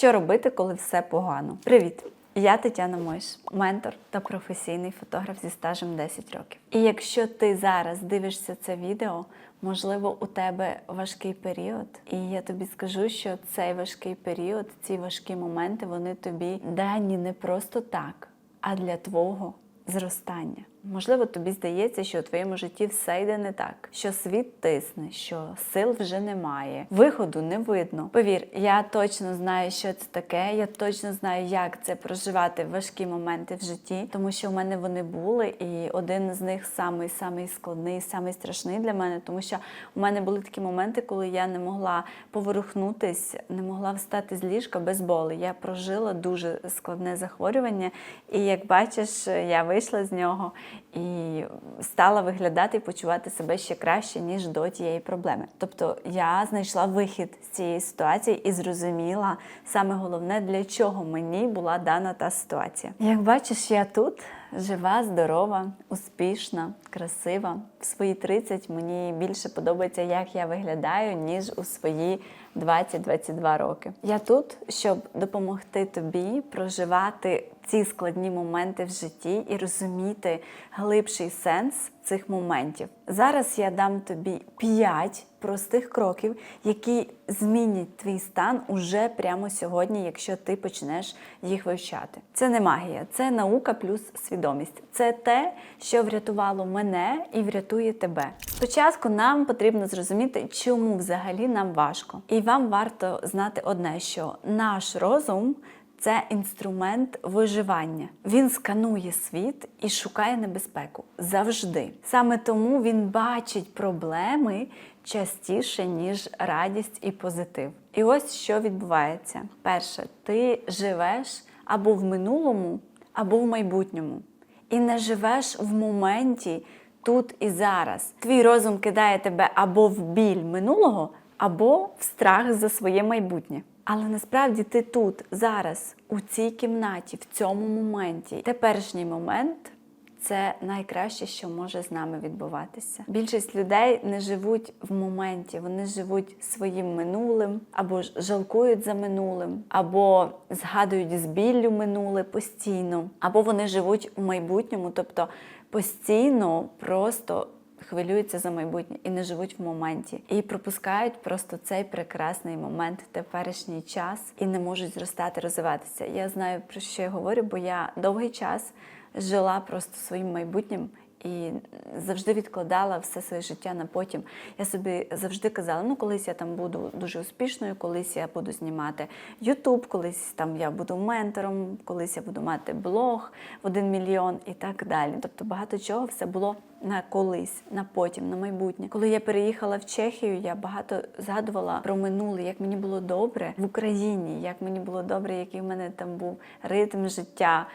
Що робити, коли все погано? Привіт! Я Тетяна Мойш, ментор та професійний фотограф зі стажем 10 років. І якщо ти зараз дивишся це відео, можливо, у тебе важкий період, і я тобі скажу, що цей важкий період, ці важкі моменти, вони тобі дані не просто так, а для твого зростання. Можливо, тобі здається, що у твоєму житті все йде не так, що світ тисне, що сил вже немає, виходу не видно. Повір, я точно знаю, що це таке. Я точно знаю, як це проживати важкі моменти в житті, тому що в мене вони були, і один з них самий самий складний, самий страшний для мене, тому що у мене були такі моменти, коли я не могла поворухнутись, не могла встати з ліжка без болі. Я прожила дуже складне захворювання, і як бачиш, я вийшла з нього і стала виглядати і почувати себе ще краще, ніж до тієї проблеми. Тобто я знайшла вихід з цієї ситуації і зрозуміла саме головне, для чого мені була дана та ситуація. Як бачиш, я тут жива, здорова, успішна, красива. В свої 30 мені більше подобається, як я виглядаю, ніж у свої 20-22 роки. Я тут, щоб допомогти тобі проживати ці складні моменти в житті і розуміти глибший сенс цих моментів. Зараз я дам тобі 5 простих кроків, які змінять твій стан уже прямо сьогодні, якщо ти почнеш їх вивчати. Це не магія, це наука плюс свідомість. Це те, що врятувало мене і врятує тебе. Спочатку нам потрібно зрозуміти, чому взагалі нам важко. І вам варто знати одне, що наш розум. Це інструмент виживання. Він сканує світ і шукає небезпеку завжди. Саме тому він бачить проблеми частіше, ніж радість і позитив. І ось що відбувається: перше, ти живеш або в минулому, або в майбутньому, і не живеш в моменті тут і зараз. Твій розум кидає тебе або в біль минулого, або в страх за своє майбутнє. Але насправді ти тут, зараз, у цій кімнаті, в цьому моменті. Теперішній момент це найкраще, що може з нами відбуватися. Більшість людей не живуть в моменті, вони живуть своїм минулим, або ж жалкують за минулим, або згадують з біллю минуле постійно, або вони живуть у майбутньому, тобто постійно просто хвилюються за майбутнє і не живуть в моменті, і пропускають просто цей прекрасний момент, теперішній час, і не можуть зростати, розвиватися. Я знаю про що я говорю, бо я довгий час жила просто своїм майбутнім. І завжди відкладала все своє життя на потім. Я собі завжди казала, ну колись я там буду дуже успішною, колись я буду знімати Ютуб, колись там я буду ментором, колись я буду мати блог в один мільйон і так далі. Тобто багато чого все було на колись, на потім, на майбутнє. Коли я переїхала в Чехію, я багато згадувала про минуле, як мені було добре в Україні, як мені було добре, який в мене там був ритм життя.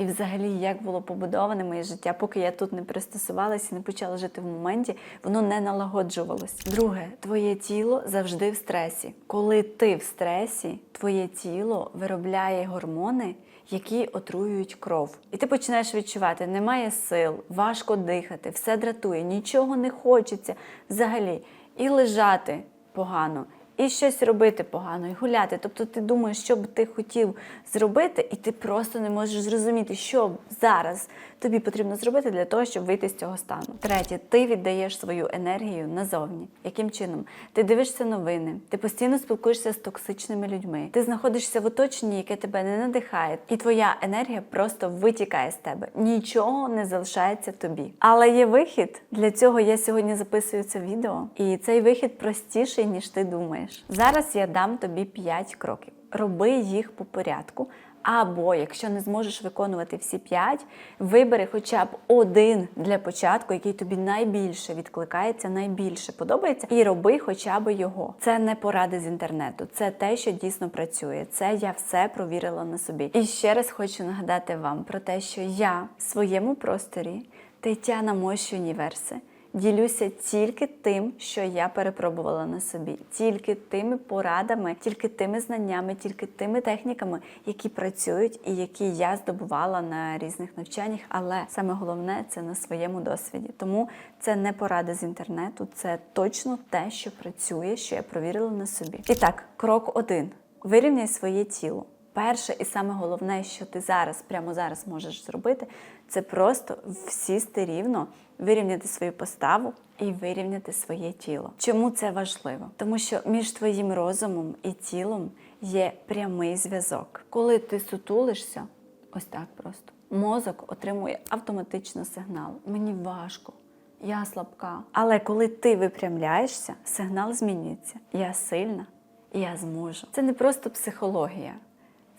І взагалі, як було побудоване моє життя, поки я тут не пристосувалася не почала жити в моменті, воно не налагоджувалось. Друге, твоє тіло завжди в стресі. Коли ти в стресі, твоє тіло виробляє гормони, які отруюють кров. І ти починаєш відчувати, немає сил, важко дихати, все дратує, нічого не хочеться взагалі. І лежати погано, і щось робити погано, і гуляти. Тобто ти думаєш, що б ти хотів зробити, і ти просто не можеш зрозуміти, що зараз тобі потрібно зробити для того, щоб вийти з цього стану. Третє, ти віддаєш свою енергію назовні. Яким чином? Ти дивишся новини, ти постійно спілкуєшся з токсичними людьми, ти знаходишся в оточенні, яке тебе не надихає, і твоя енергія просто витікає з тебе. Нічого не залишається тобі. Але є вихід. Для цього я сьогодні записую це відео, і цей вихід простіший, ніж ти думаєш. Зараз я дам тобі 5 кроків. Роби їх по порядку. Або, якщо не зможеш виконувати всі п'ять, вибери хоча б один для початку, який тобі найбільше відкликається, найбільше подобається, і роби хоча б його. Це не поради з інтернету, це те, що дійсно працює. Це я все провірила на собі. І ще раз хочу нагадати вам про те, що я в своєму просторі Тетяна Мощ Універси. Ділюся тільки тим, що я перепробувала на собі, тільки тими порадами, тільки тими знаннями, тільки тими техніками, які працюють і які я здобувала на різних навчаннях. Але саме головне це на своєму досвіді. Тому це не поради з інтернету, це точно те, що працює, що я провірила на собі. І так, крок один. Вирівняй своє тіло. Перше і саме головне, що ти зараз, прямо зараз можеш зробити, це просто сісти рівно, вирівняти свою поставу і вирівняти своє тіло. Чому це важливо? Тому що між твоїм розумом і тілом є прямий зв'язок. Коли ти сутулишся, ось так просто, мозок отримує автоматично сигнал. Мені важко. Я слабка. Але коли ти випрямляєшся, сигнал змінюється. Я сильна, я зможу. Це не просто психологія,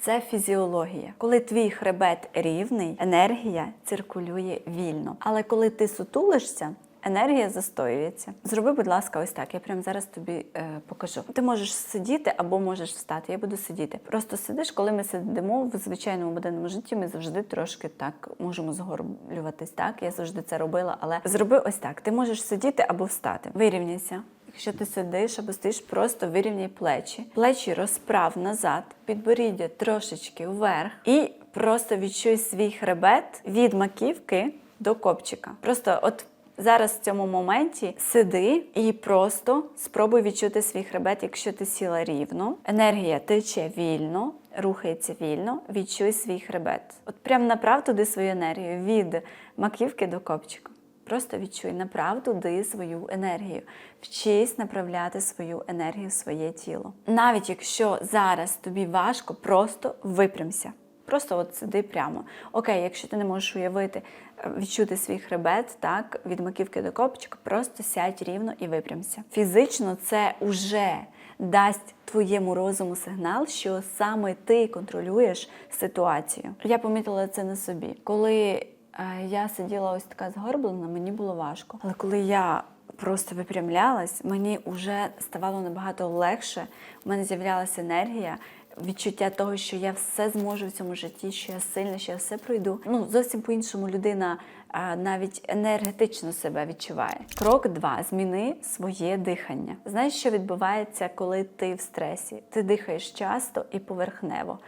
це фізіологія. Коли твій хребет рівний, енергія циркулює вільно. Але коли ти сутулишся, енергія застоюється. Зроби, будь ласка, ось так. Я прямо зараз тобі е, покажу. Ти можеш сидіти або можеш встати. Я буду сидіти. Просто сидиш, коли ми сидимо в звичайному буденному житті, ми завжди трошки так можемо згорблюватись. Так, я завжди це робила. Але зроби ось так: ти можеш сидіти або встати. Вирівняйся. Якщо ти сидиш або стоїш, просто вирівняй плечі. Плечі розправ назад, підборіддя трошечки вверх і просто відчуй свій хребет від маківки до копчика. Просто от зараз в цьому моменті сиди і просто спробуй відчути свій хребет, якщо ти сіла рівно. Енергія тече вільно, рухається вільно, відчуй свій хребет. От прям направ туди свою енергію від маківки до копчика. Просто відчуй, направ туди свою енергію. Вчись направляти свою енергію в своє тіло. Навіть якщо зараз тобі важко, просто випрямся. Просто от сиди прямо. Окей, якщо ти не можеш уявити, е, відчути свій хребет, так, від маківки до копчика, просто сядь рівно і випрямся. Фізично це уже дасть твоєму розуму сигнал, що саме ти контролюєш ситуацію. Я помітила це на собі. Коли я сиділа ось така згорблена, мені було важко. Але коли я просто випрямлялась, мені вже ставало набагато легше. У мене з'являлася енергія, відчуття того, що я все зможу в цьому житті, що я сильна, що я все пройду. Ну зовсім по-іншому людина навіть енергетично себе відчуває. Крок два: зміни своє дихання. Знаєш, що відбувається, коли ти в стресі? Ти дихаєш часто і поверхнево.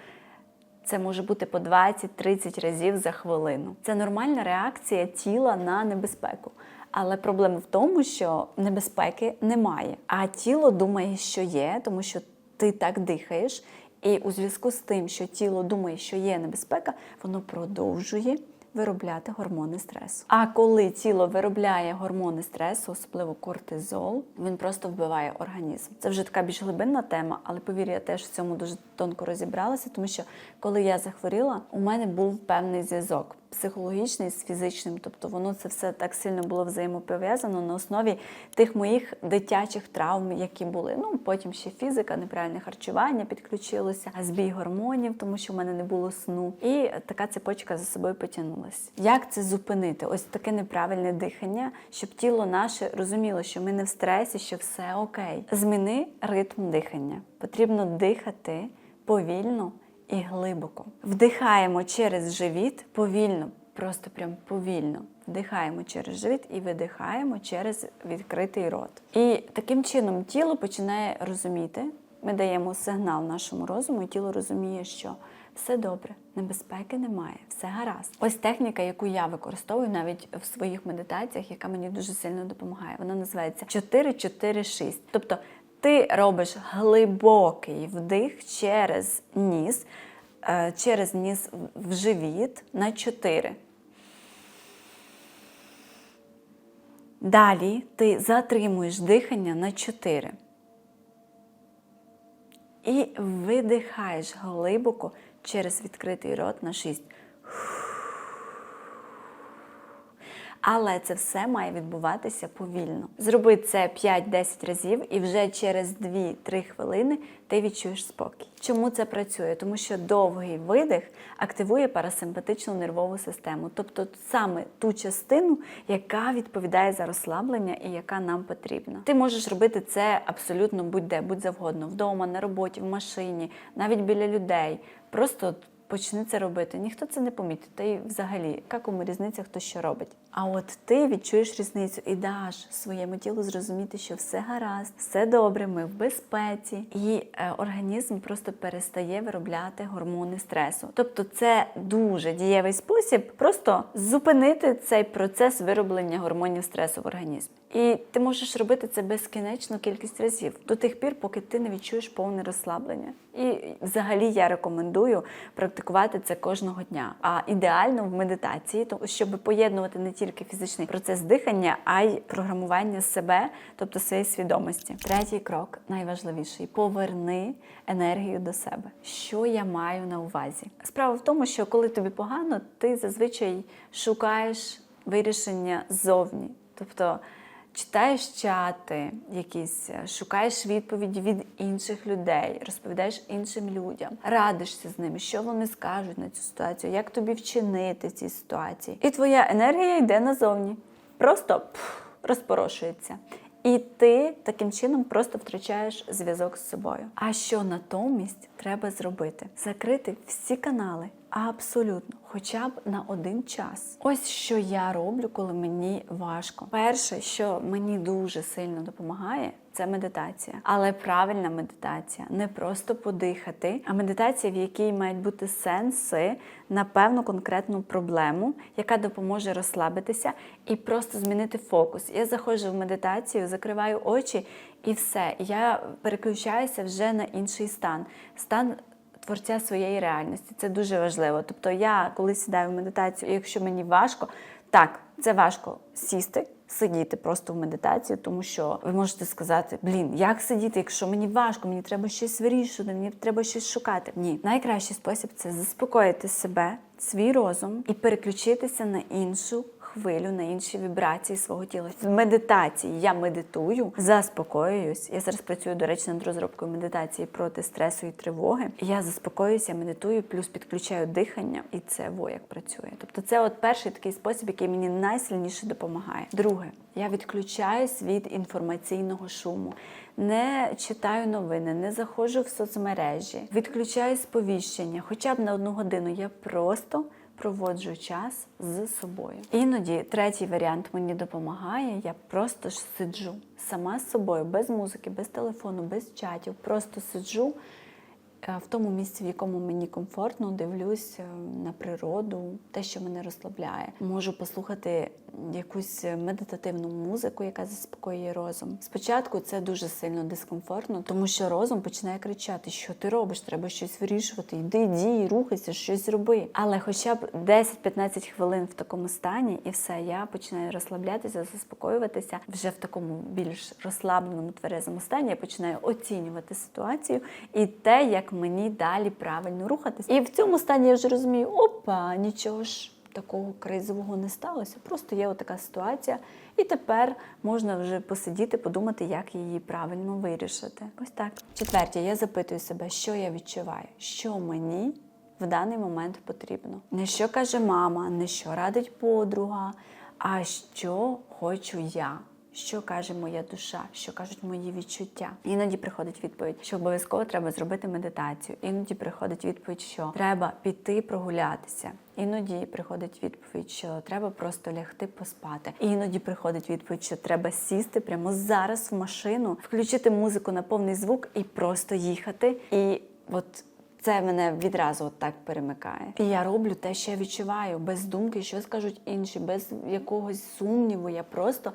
Це може бути по 20-30 разів за хвилину. Це нормальна реакція тіла на небезпеку. Але проблема в тому, що небезпеки немає. А тіло думає, що є, тому що ти так дихаєш. І у зв'язку з тим, що тіло думає, що є небезпека, воно продовжує виробляти гормони стресу. А коли тіло виробляє гормони стресу, особливо кортизол, він просто вбиває організм. Це вже така більш глибинна тема, але повір, теж в цьому дуже тонко розібралася, тому що коли я захворіла, у мене був певний зв'язок. Психологічний з фізичним, тобто воно це все так сильно було взаємопов'язано на основі тих моїх дитячих травм, які були. Ну потім ще фізика, неправильне харчування підключилося, збій гормонів, тому що в мене не було сну. І така цепочка за собою потягнулася. Як це зупинити? Ось таке неправильне дихання, щоб тіло наше розуміло, що ми не в стресі, що все окей. Зміни ритм дихання. Потрібно дихати повільно і глибоко. Вдихаємо через живіт повільно, просто прям повільно. Вдихаємо через живіт і видихаємо через відкритий рот. І таким чином тіло починає розуміти. Ми даємо сигнал нашому розуму, і тіло розуміє, що все добре, небезпеки немає, все гаразд. Ось техніка, яку я використовую навіть в своїх медитаціях, яка мені дуже сильно допомагає. Вона називається 4-4-6. Тобто ти робиш глибокий вдих через ніс, через ніс в живіт на 4. Далі ти затримуєш дихання на 4. І видихаєш глибоко через відкритий рот на 6. Але це все має відбуватися повільно. Зроби це 5-10 разів, і вже через 2-3 хвилини ти відчуєш спокій. Чому це працює? Тому що довгий видих активує парасимпатичну нервову систему, тобто саме ту частину, яка відповідає за розслаблення і яка нам потрібна. Ти можеш робити це абсолютно будь-де, будь завгодно, вдома, на роботі, в машині, навіть біля людей. Просто почни це робити. Ніхто це не помітить. Та й взагалі, яка кому різниця, хто що робить. А от ти відчуєш різницю і даш своєму тілу зрозуміти, що все гаразд, все добре, ми в безпеці, і е, організм просто перестає виробляти гормони стресу. Тобто, це дуже дієвий спосіб просто зупинити цей процес вироблення гормонів стресу в організмі. І ти можеш робити це безкінечну кількість разів до тих пір, поки ти не відчуєш повне розслаблення. І взагалі я рекомендую практикувати це кожного дня. А ідеально в медитації, щоб поєднувати не тільки фізичний процес дихання, а й програмування себе, тобто своєї свідомості. Третій крок найважливіший поверни енергію до себе. Що я маю на увазі? Справа в тому, що коли тобі погано, ти зазвичай шукаєш вирішення ззовні. Тобто читаєш чати, якісь, шукаєш відповіді від інших людей, розповідаєш іншим людям, радишся з ними, що вони скажуть на цю ситуацію, як тобі вчинити в цій ситуації. І твоя енергія йде назовні. Просто пф, розпорошується. І ти таким чином просто втрачаєш зв'язок з собою. А що натомість треба зробити? Закрити всі канали. Абсолютно, хоча б на один час. Ось що я роблю, коли мені важко. Перше, що мені дуже сильно допомагає, це медитація. Але правильна медитація не просто подихати, а медитація, в якій мають бути сенси на певну конкретну проблему, яка допоможе розслабитися і просто змінити фокус. Я заходжу в медитацію, закриваю очі і все. Я переключаюся вже на інший стан. Стан творця своєї реальності. Це дуже важливо. Тобто, я коли сідаю в медитацію, і якщо мені важко, так, це важко сісти. Сидіти просто в медитації, тому що ви можете сказати, блін, як сидіти, якщо мені важко, мені треба щось вирішувати, мені треба щось шукати. Ні, найкращий спосіб це заспокоїти себе, свій розум і переключитися на іншу хвилю, на інші вібрації свого тіла. В медитації я медитую, заспокоююсь. Я зараз працюю, до речі, над розробкою медитації проти стресу і тривоги. Я заспокоююся, медитую, плюс підключаю дихання, і це во як працює. Тобто, це от перший такий спосіб, який мені найсильніше допомагає. Друге, я відключаюсь від інформаційного шуму. Не читаю новини, не заходжу в соцмережі, відключаю сповіщення. Хоча б на одну годину я просто проводжу час з собою. Іноді третій варіант мені допомагає. Я просто ж сиджу сама з собою, без музики, без телефону, без чатів. Просто сиджу в тому місці, в якому мені комфортно, дивлюсь е, на природу, те, що мене розслабляє. Можу послухати якусь медитативну музику, яка заспокоює розум. Спочатку це дуже сильно дискомфортно, тому що розум починає кричати, що ти робиш, треба щось вирішувати. Йди, дій, рухайся, щось роби. Але хоча б 10-15 хвилин в такому стані, і все, я починаю розслаблятися, заспокоюватися вже в такому більш розслабленому тверезому стані. Я починаю оцінювати ситуацію і те, як мені далі правильно рухатись. І в цьому стані я вже розумію, опа, нічого ж такого кризового не сталося. Просто є отака ситуація, і тепер можна вже посидіти, подумати, як її правильно вирішити. Ось так. Четверте, я запитую себе, що я відчуваю, що мені в даний момент потрібно. Не що каже мама, не що радить подруга, а що хочу я. Що каже моя душа, що кажуть мої відчуття? Іноді приходить відповідь, що обов'язково треба зробити медитацію. Іноді приходить відповідь, що треба піти прогулятися. Іноді приходить відповідь, що треба просто лягти поспати. Іноді приходить відповідь, що треба сісти прямо зараз в машину, включити музику на повний звук і просто їхати. І от це мене відразу от так перемикає. І я роблю те, що я відчуваю, без думки, що скажуть інші, без якогось сумніву. Я просто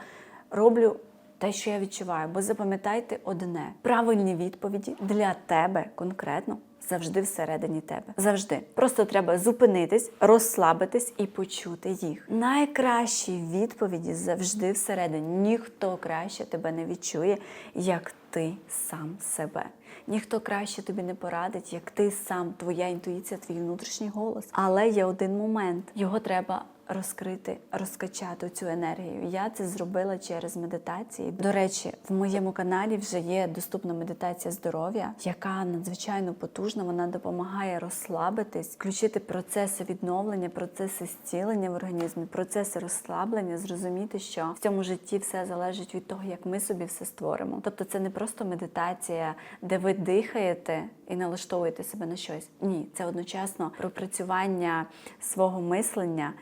роблю те, що я відчуваю. Бо запам'ятайте одне: правильні відповіді для тебе конкретно. Завжди всередині тебе. Завжди. Просто треба зупинитись, розслабитись і почути їх. Найкращі відповіді завжди всередині. Ніхто краще тебе не відчує, як ти сам себе. Ніхто краще тобі не порадить, як ти сам, твоя інтуїція, твій внутрішній голос. Але є один момент: його треба розкрити, розкачати цю енергію. Я це зробила через медитації. До речі, в моєму каналі вже є доступна медитація здоров'я, яка надзвичайно потужна. Вона допомагає розслабитись, включити процеси відновлення, процеси зцілення в організмі, процеси розслаблення, зрозуміти, що в цьому житті все залежить від того, як ми собі все створимо. Тобто, це не просто медитація, де ви дихаєте і налаштовуєте себе на щось. Ні, це одночасно пропрацювання свого мислення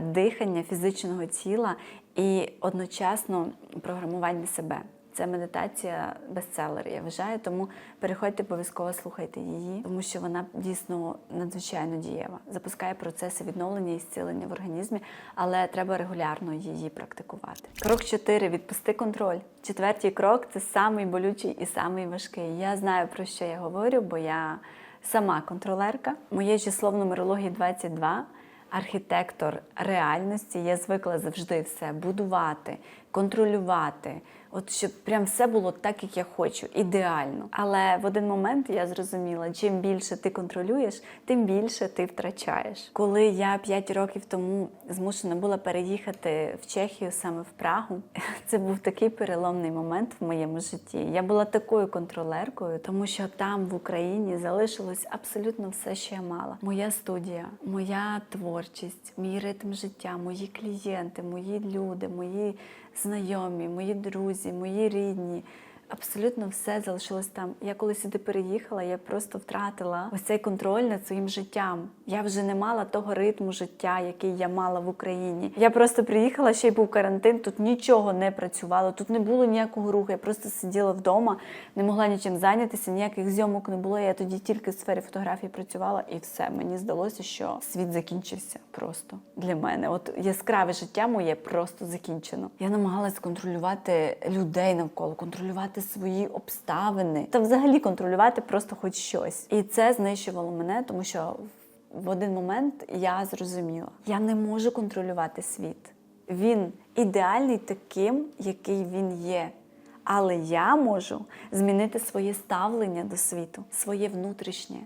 дихання фізичного тіла і одночасно програмування себе. Це медитація бестселер, я вважаю, тому переходьте обов'язково слухайте її, тому що вона дійсно надзвичайно дієва. Запускає процеси відновлення і зцілення в організмі, але треба регулярно її практикувати. Крок 4. Відпусти контроль. Четвертий крок це самий болючий і самий важкий. Я знаю про що я говорю, бо я сама контролерка. Моє число в нумерології 22 архітектор реальності. Я звикла завжди все будувати, контролювати. От щоб прям все було так, як я хочу, ідеально. Але в один момент я зрозуміла, чим більше ти контролюєш, тим більше ти втрачаєш. Коли я 5 років тому змушена була переїхати в Чехію саме в Прагу, це був такий переломний момент в моєму житті. Я була такою контролеркою, тому що там в Україні залишилось абсолютно все, що я мала. Моя студія, моя творчість, мій ритм життя, мої клієнти, мої люди, мої знайомі, мої друзі, мої рідні. Абсолютно все залишилось там. Я коли сюди переїхала, я просто втратила ось цей контроль над своїм життям. Я вже не мала того ритму життя, який я мала в Україні. Я просто приїхала, ще й був карантин, тут нічого не працювало, тут не було ніякого руху. Я просто сиділа вдома, не могла нічим зайнятися, ніяких зйомок не було. Я тоді тільки в сфері фотографії працювала, і все. Мені здалося, що світ закінчився просто для мене. От яскраве життя моє просто закінчено. Я намагалась контролювати людей навколо, контролювати свої обставини та взагалі контролювати просто хоч щось. І це знищувало мене, тому що в один момент я зрозуміла, я не можу контролювати світ. Він ідеальний таким, який він є. Але я можу змінити своє ставлення до світу, своє внутрішнє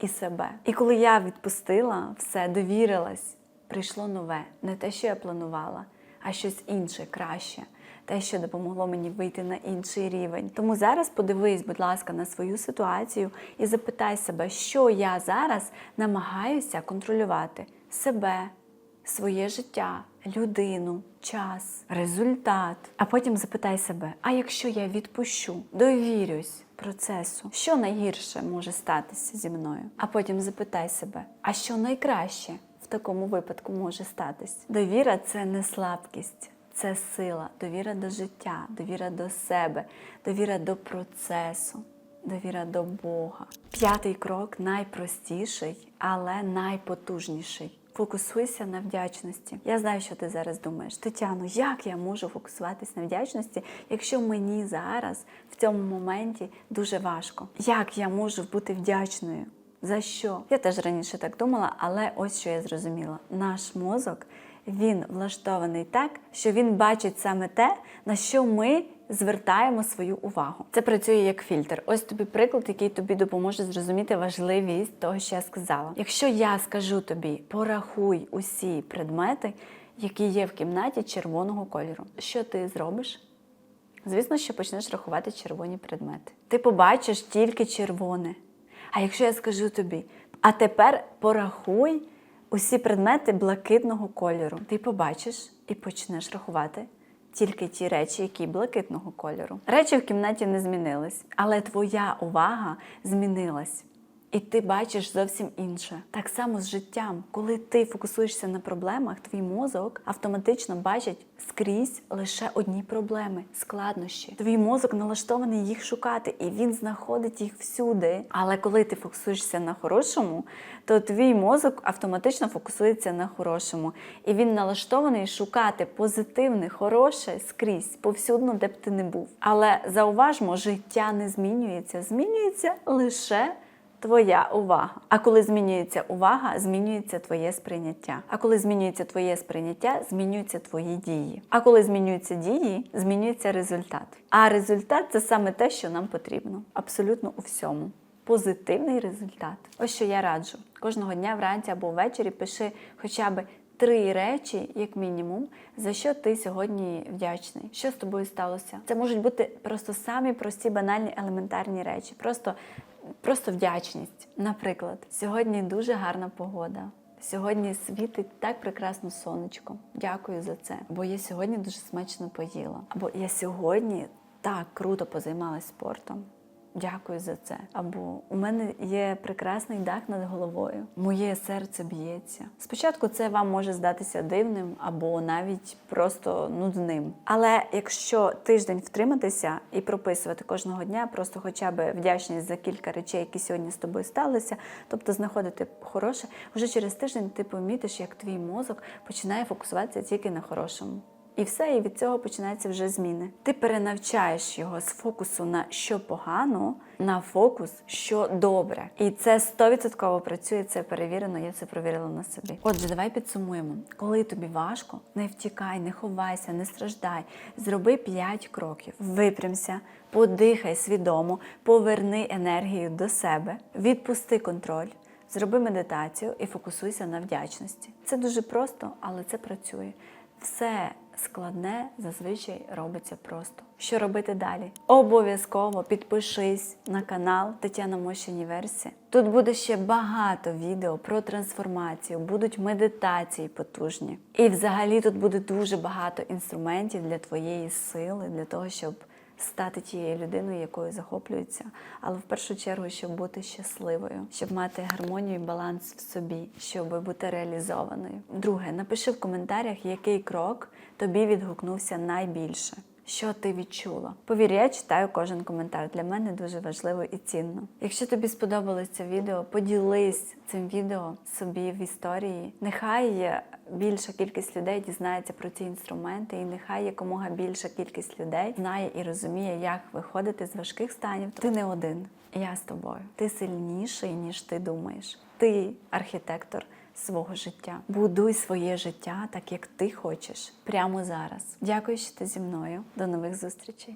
і себе. І коли я відпустила все, довірилась, прийшло нове, не те, що я планувала, а щось інше, краще, те, що допомогло мені вийти на інший рівень. Тому зараз подивись, будь ласка, на свою ситуацію і запитай себе, що я зараз намагаюся контролювати себе, своє життя, людину, час, результат. А потім запитай себе: а якщо я відпущу, довірюсь процесу, що найгірше може статися зі мною? А потім запитай себе, а що найкраще в такому випадку може статись? Довіра це не слабкість. Це сила, довіра до життя, довіра до себе, довіра до процесу, довіра до Бога. П'ятий крок найпростіший, але найпотужніший. Фокусуйся на вдячності. Я знаю, що ти зараз думаєш. Тетяно, як я можу фокусуватись на вдячності, якщо мені зараз в цьому моменті дуже важко? Як я можу бути вдячною? За що? Я теж раніше так думала, але ось що я зрозуміла: наш мозок він влаштований так, що він бачить саме те, на що ми звертаємо свою увагу. Це працює як фільтр. Ось тобі приклад, який тобі допоможе зрозуміти важливість того, що я сказала. Якщо я скажу тобі, порахуй усі предмети, які є в кімнаті червоного кольору, що ти зробиш? Звісно, що почнеш рахувати червоні предмети. Ти побачиш тільки червоне. А якщо я скажу тобі, а тепер порахуй усі предмети блакитного кольору, ти побачиш і почнеш рахувати тільки ті речі, які блакитного кольору. Речі в кімнаті не змінились, але твоя увага змінилась. І ти бачиш зовсім інше. Так само з життям. Коли ти фокусуєшся на проблемах, твій мозок автоматично бачить скрізь лише одні проблеми, складнощі. Твій мозок налаштований їх шукати, і він знаходить їх всюди. Але коли ти фокусуєшся на хорошому, то твій мозок автоматично фокусується на хорошому. І він налаштований шукати позитивне, хороше скрізь, повсюдно, де б ти не був. Але зауважмо, життя не змінюється, змінюється лише твоя увага. А коли змінюється увага, змінюється твоє сприйняття. А коли змінюється твоє сприйняття, змінюються твої дії. А коли змінюються дії, змінюється результат. А результат це саме те, що нам потрібно. Абсолютно у всьому. Позитивний результат. Ось що я раджу. Кожного дня вранці або ввечері пиши хоча б три речі, як мінімум, за що ти сьогодні вдячний. Що з тобою сталося? Це можуть бути просто самі прості, банальні, елементарні речі. Просто Просто вдячність. Наприклад, сьогодні дуже гарна погода. Сьогодні світить так прекрасно сонечко. Дякую за це. Бо я сьогодні дуже смачно поїла. Або я сьогодні так круто позаймалась спортом. Дякую за це. Або у мене є прекрасний дах над головою, моє серце б'ється. Спочатку це вам може здатися дивним або навіть просто нудним. Але якщо тиждень втриматися і прописувати кожного дня, просто хоча б вдячність за кілька речей, які сьогодні з тобою сталися, тобто знаходити хороше, вже через тиждень ти помітиш, як твій мозок починає фокусуватися тільки на хорошому. І все, і від цього починаються вже зміни. Ти перенавчаєш його з фокусу на що погано, на фокус, що добре. І це 100% працює, це перевірено, я це перевірила на собі. Отже, давай підсумуємо. Коли тобі важко, не втікай, не ховайся, не страждай. Зроби 5 кроків. Випрямся, подихай свідомо, поверни енергію до себе, відпусти контроль. Зроби медитацію і фокусуйся на вдячності. Це дуже просто, але це працює. Все складне зазвичай робиться просто. Що робити далі? Обов'язково підпишись на канал Тетяна Мощ Універсі. Тут буде ще багато відео про трансформацію, будуть медитації потужні. І взагалі тут буде дуже багато інструментів для твоєї сили, для того, щоб стати тією людиною, якою захоплюються, але в першу чергу, щоб бути щасливою, щоб мати гармонію і баланс в собі, щоб бути реалізованою. Друге, напиши в коментарях, який крок тобі відгукнувся найбільше. Що ти відчула? Повір, я читаю кожен коментар. Для мене дуже важливо і цінно. Якщо тобі сподобалось це відео, поділись цим відео собі в історії. Нехай більша кількість людей дізнається про ці інструменти, і нехай якомога більша кількість людей знає і розуміє, як виходити з важких станів. Ти не один. Я з тобою. Ти сильніший, ніж ти думаєш. Ти архітектор свого життя. Будуй своє життя так, як ти хочеш, прямо зараз. Дякую, що ти зі мною. До нових зустрічей.